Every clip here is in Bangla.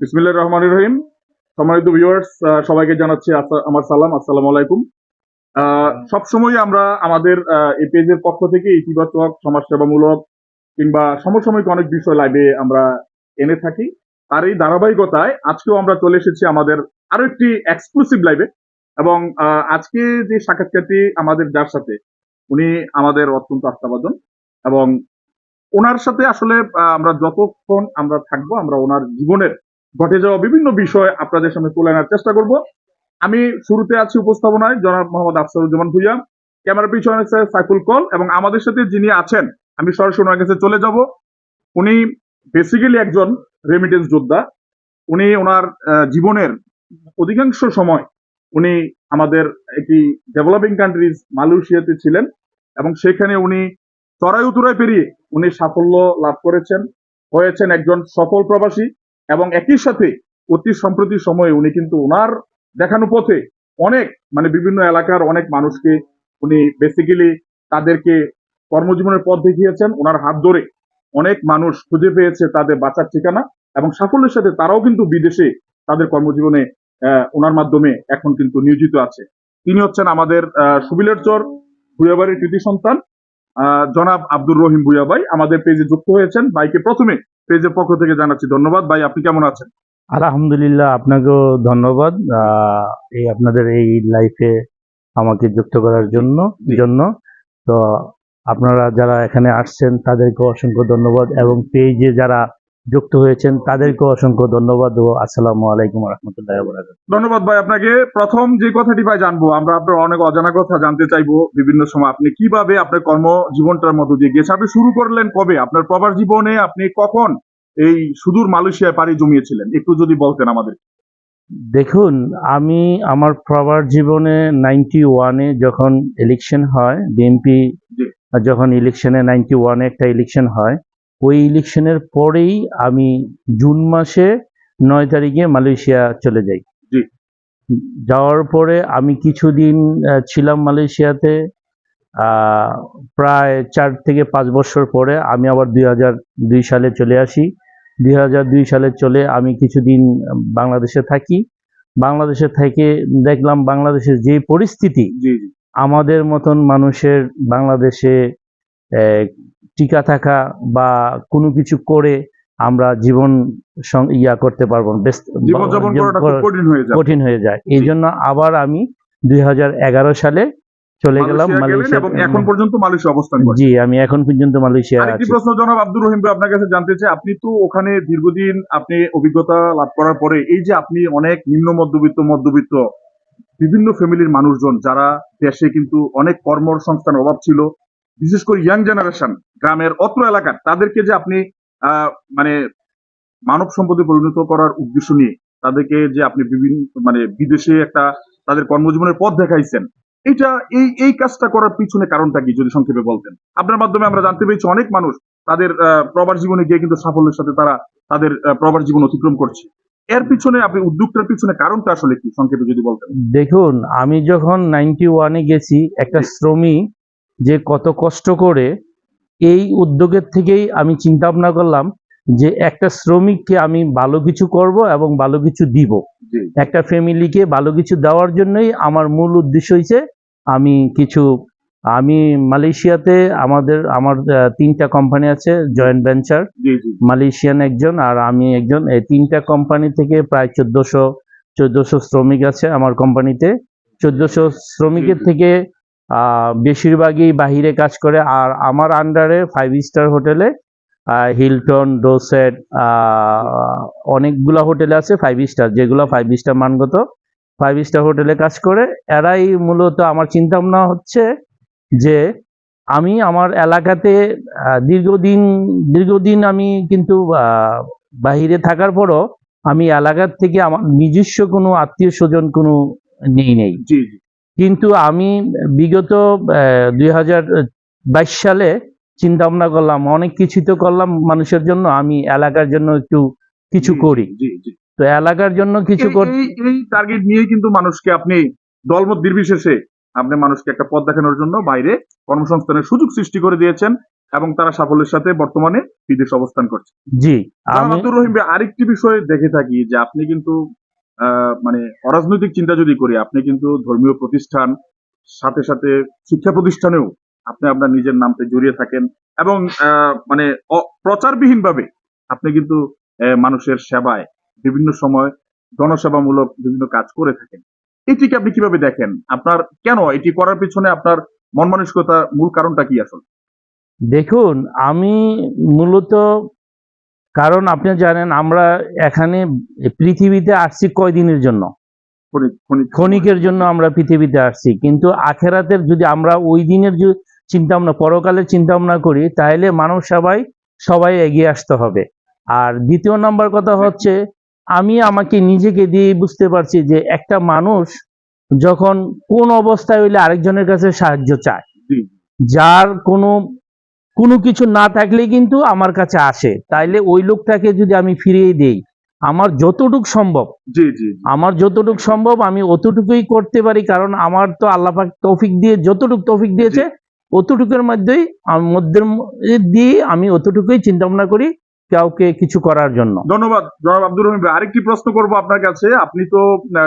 বিসমিল্লাহ রহমান রহিম। সম্মানিত ভিউয়ার্স সবাইকে জানাচ্ছি আমার সালাম, আসসালামু আলাইকুম। সবসময় আমরা আমাদের এই পেজের পক্ষ থেকে ইতিবাচক, সমাজসেবামূলক কিংবা সমসাময়িক অনেক বিষয় লাইভে আমরা এনে থাকি। আর এই ধারাবাহিকতায় আজকেও আমরা চলে এসেছি আমাদের আরও একটি এক্সক্লুসিভ লাইভে এবং আজকে যে সাক্ষাৎকারটি আমাদের যার সাথে, উনি আমাদের অত্যন্ত আস্থাভাজন। এবং ওনার সাথে আসলে আমরা যতক্ষণ আমরা থাকব, আমরা ওনার জীবনের ঘটে যাওয়া বিভিন্ন বিষয় আপনাদের সামনে তুলে আনার চেষ্টা করব। আমি শুরুতে আছি উপস্থাপনায়, জনাব মোহাম্মদ আফসারুজ্জামান ভুইয়া। ক্যামেরা পিছনে আছে সাইফুল কল এবং আমাদের সাথে যিনি আছেন, আমি সরাসরি ওনার কাছে চলে যাব। উনি বেসিক্যালি একজন রেমিটেন্স যোদ্ধা। উনি ওনার জীবনের অধিকাংশ সময় উনি আমাদের একটি ডেভেলপিং কান্ট্রিজ মালয়েশিয়াতে ছিলেন এবং সেখানে উনি চড়াই উতরাই পেরিয়ে উনি সাফল্য লাভ করেছেন। হয়েছেন একজন সফল প্রবাসী। এবং একই সাথে অতি সম্প্রতি সময়ে উনি কিন্তু ওনার দেখানো পথে অনেক মানে বিভিন্ন এলাকার অনেক মানুষকে উনি বেসিক্যালি তাদেরকে কর্মজীবনের পথ দেখিয়েছেন। ওনার হাত ধরে অনেক মানুষ খুঁজে পেয়েছে তাদের বাঁচার ঠিকানা এবং সাফল্যের সাথে তারাও কিন্তু বিদেশে তাদের কর্মজীবনে ওনার মাধ্যমে এখন কিন্তু নিয়োজিত আছে। তিনি হচ্ছেন আমাদের সুবিলের চর ভুয়াবাড়ির কৃতি সন্তান। জনাব আব্দুর রহিম ভুইয়া ভাই আমাদের পেজে যুক্ত হয়েছেন। ভাইকে প্রথমে পেজের পক্ষ থেকে জানাচ্ছি ধন্যবাদ। ভাই আপনি কেমন আছেন? আলহামদুলিল্লাহ আপনাকেও ধন্যবাদ আহ, এই আপনাদের এই লাইফে আমাকে যুক্ত করার জন্য। জন্য। তো আপনারা যারা এখানে আসছেন তাদেরকে অসংখ্য ধন্যবাদ এবং পেজে যারা যুক্ত হয়েছেন। তাদেরকে অসংখ্য ধন্যবাদ ও আসসালামু আলাইকুম রহমতুল্লাহ ধন্যবাদ ভাই আপনাকে। প্রথম যে কথাটি ভাই জানব আমরা আপনার অনেক অজানা কথা জানতে চাইব। বিভিন্ন সময় আপনি কীভাবে আপনার কর্ম জীবনটার মধ্য দিয়ে গিয়েছে আপনি শুরু করলেন কবে? আপনার প্রবাস জীবনে আপনি কখন এই সুদূর মালয়েশিয়ায় পাড়ি জমিয়েছিলেন? একটু যদি বলতেন আমাদের দেখুন আমি আমার প্রবার জীবনে নাইনটি ওয়ানে যখন ইলেকশন হয় বিএনপি। যখন ইলেকশনে নাইনটি ওয়ানে একটা ইলেকশন হয় ওই ইলেকশনের পরেই আমি জুন মাসে নয় তারিখে মালয়েশিয়া চলে যাই। যাওয়ার পরে আমি কিছুদিন ছিলাম মালয়েশিয়াতে প্রায় চার থেকে পাঁচ বছর পরে আমি আবার দুই হাজার দুই সালে চলে আসি। দুই হাজার দুই সালে চলে আমি কিছুদিন বাংলাদেশে থাকি। বাংলাদেশে থেকে দেখলাম বাংলাদেশের যে পরিস্থিতি আমাদের মতন মানুষের বাংলাদেশে টিকা থাকা বা কোনো কিছু করে আমরা জীবন ইয়া করতে পারব কঠিন হয়ে যায়। এই জন্য আবার আমি দুই হাজার এগারো সালে চলে গেলাম মালয়েশিয়া এখন পর্যন্ত মালয়েশিয়া অবস্থান জি আমি এখন পর্যন্ত মালয়েশিয়া আছি। প্রশ্ন জনাব আব্দুর রহিম ভাই আপনার কাছে জানতে চাই আপনি তো ওখানে দীর্ঘদিন আপনি অভিজ্ঞতা লাভ করার পরে এই যে আপনি অনেক নিম্ন মধ্যবিত্ত মধ্যবিত্ত বিভিন্ন ফ্যামিলির মানুষজন যারা দেশে কিন্তু অনেক কর্মসংস্থানের অভাব ছিল বিশেষ করে ইয়াং জেনারেশন গ্রামের অত্র এলাকার তাদেরকে যে আপনি মানে মানব সম্পদে পরিণত করার উদ্দেশ্য নিয়ে তাদেরকে যে আপনি বিভিন্ন মানে বিদেশে একটা তাদের কর্মজীবনের পথ দেখাইছেন এটা এই এই কাজটা করার পিছনে কারণটা কি যদি সংক্ষেপে বলতেন? আপনার মাধ্যমে আমরা জানতে পেরেছি অনেক মানুষ তাদের প্রবাস জীবনে গিয়ে কিন্তু সাফল্যের সাথে তারা তাদের প্রবাস জীবন অতিক্রম করছে। এর পিছনে আপনি উদ্যোগটার পিছনে কারণটা আসলে কি সংক্ষেপে যদি বলতেন? দেখুন আমি যখন নাইনটি ওয়ানে গেছি একটা শ্রমিক যে কত কষ্ট করে এই উদ্যোগের থেকেই আমি চিন্তা ভাবনা করলাম যে একটা শ্রমিককে আমি ভালো কিছু করব এবং ভালো কিছু দিব। একটা ফ্যামিলিকে ভালো কিছু দেওয়ার জন্যই আমার মূল উদ্দেশ্য হয়েছে আমি কিছু আমি মালয়েশিয়াতে আমাদের আমার তিনটা কোম্পানি আছে জয়েন্ট ভেঞ্চার মালয়েশিয়ান একজন আর আমি একজন। এই তিনটা কোম্পানি থেকে প্রায় চোদ্দশো চোদ্দশো শ্রমিক আছে আমার কোম্পানিতে চোদ্দশো শ্রমিকের। থেকে বেশিরভাগই বাহিরে কাজ করে। আর আমার আন্ডারে ফাইভ স্টার হোটেলে হিলটন ডোসেট অনেকগুলা হোটেল আছে ফাইভ স্টার যেগুলো ফাইভ স্টার মানগত। ফাইভ স্টার হোটেলে কাজ করে। এরাই মূলত আমার চিন্তা ভাবনা হচ্ছে যে আমি আমার এলাকাতে দীর্ঘদিন দীর্ঘদিন আমি কিন্তু বাহিরে থাকার পরও আমি এলাকার থেকে আমার নিজস্ব কোনো আত্মীয় স্বজন কোনো নেই নেই। কিন্তু আমি বিগত দুই হাজার বাইশ সালে চিন্তা ভাবনা করলাম অনেক কিছু তো করলাম মানুষের জন্য আমি এলাকার জন্য একটু কিছু করি। তো এলাকার জন্য কিছু এই- টার্গেট নিয়েই কিন্তু মানুষকে আপনি দলমত নির্বিশেষে আপনি মানুষকে একটা পথ দেখানোর জন্য বাইরে কর্মসংস্থানের সুযোগ সৃষ্টি করে দিয়েছেন এবং তারা সাফল্যের সাথে বর্তমানে বিদেশ অবস্থান করছে। জি আমি রহিম আরেকটি বিষয় দেখে থাকি যে আপনি কিন্তু মানে অরাজনৈতিক চিন্তা যদি করি, আপনি কিন্তু ধর্মীয় প্রতিষ্ঠান, সাথে সাথে শিক্ষা প্রতিষ্ঠানেও আপনি আপনার নিজের নামতে জড়িয়ে থাকেন এবং মানে প্রচারবিহীন ভাবে আপনি কিন্তু মানুষের সেবায় বিভিন্ন সময় জনসেবামূলক বিভিন্ন কাজ করে থাকেন। এটিকে আপনি কীভাবে দেখেন? আপনার কেন? এটি করার পিছনে আপনার মন মানসিকতা মূল কারণটা কি আসলে? দেখুন, আমি মূলত কারণ আপনি জানেন আমরা এখানে পৃথিবীতে আসছি কয়দিনের জন্য? ক্ষণিক- ক্ষণিক- ক্ষণিকের জন্য আমরা পৃথিবীতে আসছি। কিন্তু আখেরাতের যদি আমরা ওই দিনের যে চিন্তা ভাবনা পরকালের চিন্তা ভাবনা করি তাহলে মানব সবাই সবাই এগিয়ে আসতে হবে। আর দ্বিতীয় নম্বর কথা হচ্ছে আমি আমাকে নিজেকে দিয়ে বুঝতে পারছি যে একটা মানুষ যখন কোন অবস্থায় হইলে আরেকজনের কাছে সাহায্য চায়। যার কোনো কোনো কিছু না থাকলে কিন্তু আমার কাছে আসে। তাইলে ওই লোকটাকে যদি আমি ফিরিয়ে দেই আমার যতটুক সম্ভব জি জি। আমার যতটুক সম্ভব আমি অতটুকুই করতে পারি কারণ আমার তো আল্লাহ পাক তৌফিক দিয়ে যতটুক তৌফিক দিয়েছে অতটুকুর মধ্যেই মধ্যে দিয়ে আমি অতটুকুই চিন্তা ভাবনা করি কাউকে কিছু করার জন্য। ধন্যবাদ জনাব আব্দুর রহিম ভাই। আরেকটি প্রশ্ন করব আপনার কাছে। আপনি তো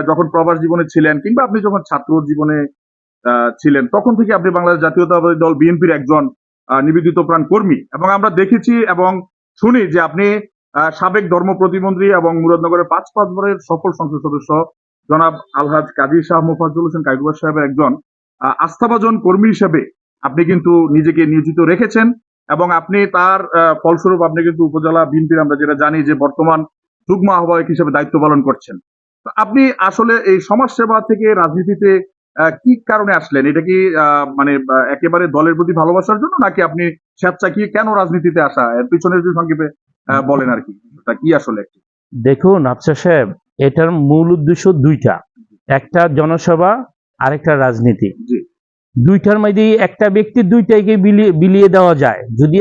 যখন প্রবাস জীবনে ছিলেন কিংবা আপনি যখন ছাত্র জীবনে আহ, ছিলেন তখন থেকে আপনি বাংলাদেশ জাতীয়তাবাদী দল বিএনপির একজন নিবেদিত প্রাণ কর্মী। এবং আমরা দেখেছি এবং শুনি যে আপনি সাবেক ধর্ম প্রতিমন্ত্রী এবং মুরাদনগরের পাঁচ পাঁচবারের সফল সংসদ সদস্য জনাব আলহাজ কাজী শাহ মোফাজ্জল হোসেন কাইকুবার সাহেবের একজন আস্থাভাজন কর্মী হিসেবে আপনি কিন্তু নিজেকে নিয়োজিত রেখেছেন এবং আপনি তার ফলস্বরূপ আপনি কিন্তু উপজেলা বিএনপির আমরা যেটা জানি যে বর্তমান যুগ্ম আহ্বায়ক হিসেবে দায়িত্ব পালন করছেন। আপনি আসলে এই সমাজ সেবা থেকে, রাজনীতিতে কি কারণে আসলেন? এটা কি মানে একেবারে দলের প্রতি ভালোবাসার জন্য নাকি আপনি স্বেচ্ছায় কেন রাজনীতিতে আসা? এর পিছনে যদি সংক্ষেপে বলেন আর কি তা কি আসলে দেখুন আফসার সাহেব এটার মূল উদ্দেশ্য দুইটা। একটা জনসভা আরেকটা রাজনীতি। দুইটার মধ্যে একটা ব্যক্তি দুইটাকে বিলিয়ে বিলিয়ে দেওয়া যায়। যদি